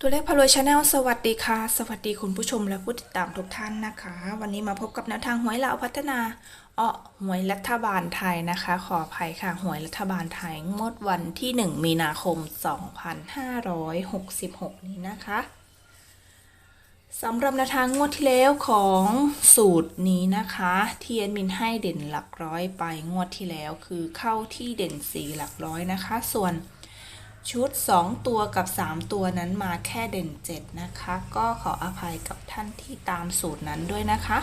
ตัวเลขพารวยชาแนลสวัสดีค่ะ สวัสดีคุณผู้ชมและผู้ติดตามทุกท่านนะคะ วันนี้มาพบกับแนวทางหวยเหล่าพัฒนาเอ้อหวยรัฐบาลไทยนะคะ ขออภัยค่ะ หวยรัฐบาลไทยงวดวันที่ 1 มีนาคม 2566 นี้นะคะสำหรับแนวทางงวดที่แล้วของสูตรนี้นะคะที่แอดมินให้เด่นหลักร้อยไปงวดที่แล้วคือเข้าที่เด่นสีหลักร้อยนะคะ ส่วน ชุด 2 ตัวกับ 3 ตัวนั้นมาแค่เด่น 7 นะคะ ก็ขออภัยกับท่านที่ตามสูตรนั้นด้วยนะคะ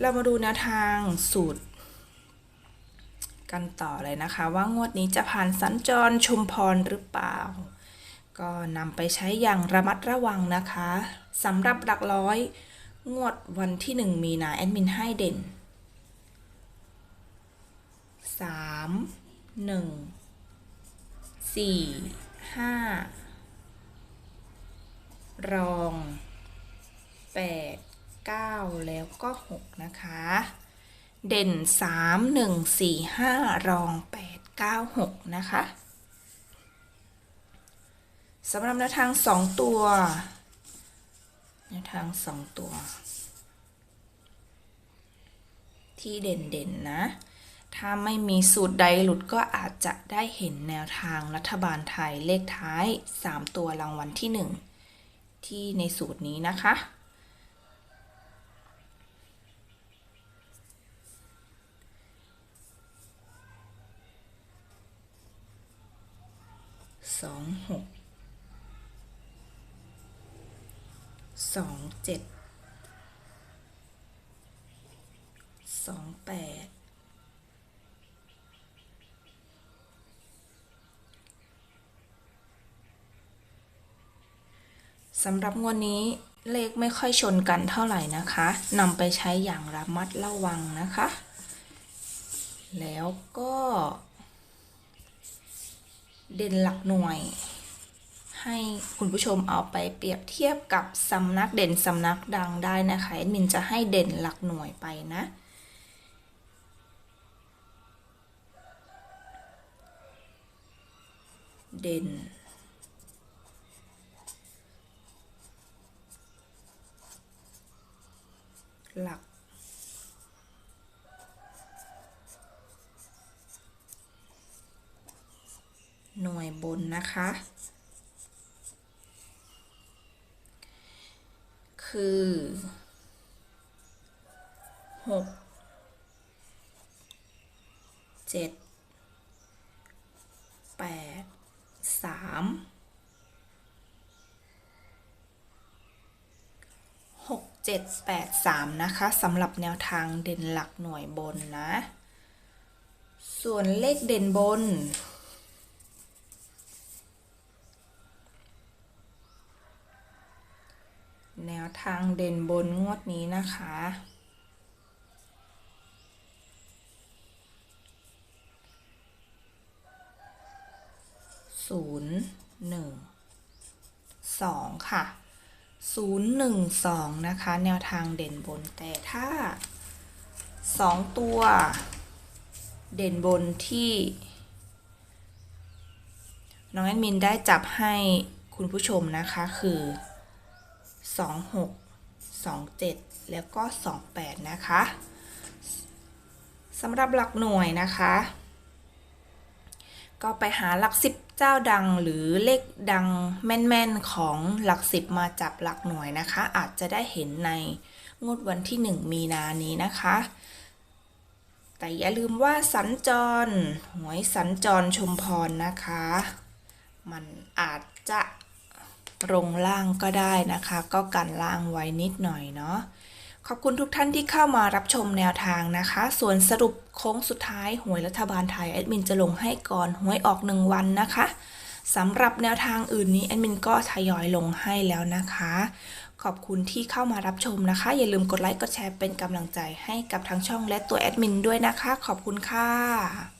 เรามาดูแนวทางสูตร กันต่อเลยนะคะ ว่างวดนี้จะผ่านสัญจรชุมพรหรือเปล่า ก็นำไปใช้อย่างระมัดระวังนะคะสำหรับหลักร้อยงวดวันที่ 1 มีนาแอดมินให้เด่น 3 1 สี่ห้ารองแปดเก้าแล้วก็หกนะคะ เด่นสามหนึ่งสี่ห้ารองแปดเก้าหกนะคะสำหรับแนวทางสองตัวแนวทางสองตัว ที่เด่นๆนะ ถ้าไม่มีสูตรใดหลุดก็อาจจะได้เห็นแนวทางรัฐบาลไทยเลขท้าย 3 ตัวรางวัลที่ 1 ที่ในสูตรนี้นะคะ สองหกสองเจ็ดสองแปด สำหรับงวดนี้เลขไม่ค่อยชนกันเท่าไหร่นะคะนำไปใช้อย่างระมัดระวังนะคะ แล้วก็ เด่นหลักหน่วย ให้คุณผู้ชมเอาไปเปรียบเทียบกับสำนักเด่นสำนักดังได้นะคะแอดมินจะให้เด่นหลักหน่วยไปนะเด่น หลัก หน่วยบนนะคะ คือหกเจ็ดแปดสาม หกเจ็ดแปดสามนะคะสำหรับแนวทางเด่นหลักหน่วยบนนะ ส่วนเลขเด่นบน แนวทางเด่นบนงวดนี้นะคะ ศูนย์หนึ่งสองค่ะ ศูนย์หนึ่งสองนะคะ แนวทางเด่นบนแต่ถ้าสองตัวเด่นบนที่ น้องแอดมินได้จับให้คุณผู้ชมนะคะคือ 26 27 แล้วก็ 28 นะคะสำหรับหลักหน่วยนะคะ ก็ไปหาหลักสิบเจ้าดังหรือเลขดังแม่นๆของหลักสิบมาจับหลักหน่วยนะคะ อาจจะได้เห็นในงวดวันที่ 1 มีนานี้นะคะ แต่อย่าลืมว่าสัญจรหวยสัญจรชุมพรนะคะ มันอาจจะลงล่างก็ได้นะคะ ก็กันล่างไว้นิดหน่อยเนาะ ขอบคุณทุกท่านที่เข้ามารับชมแนวทางนะคะ ส่วนสรุปโค้งสุดท้ายหวยรัฐบาลไทยแอดมินจะลงให้ก่อนหวยออกหนึ่งวันนะคะสำหรับแนวทางอื่นนี้แอดมินก็ทยอยลงให้แล้วนะคะ ขอบคุณที่เข้ามารับชมนะคะ อย่าลืมกดไลค์กดแชร์เป็นกำลังใจให้กับทั้งช่องและตัวแอดมินด้วยนะคะ ขอบคุณค่ะ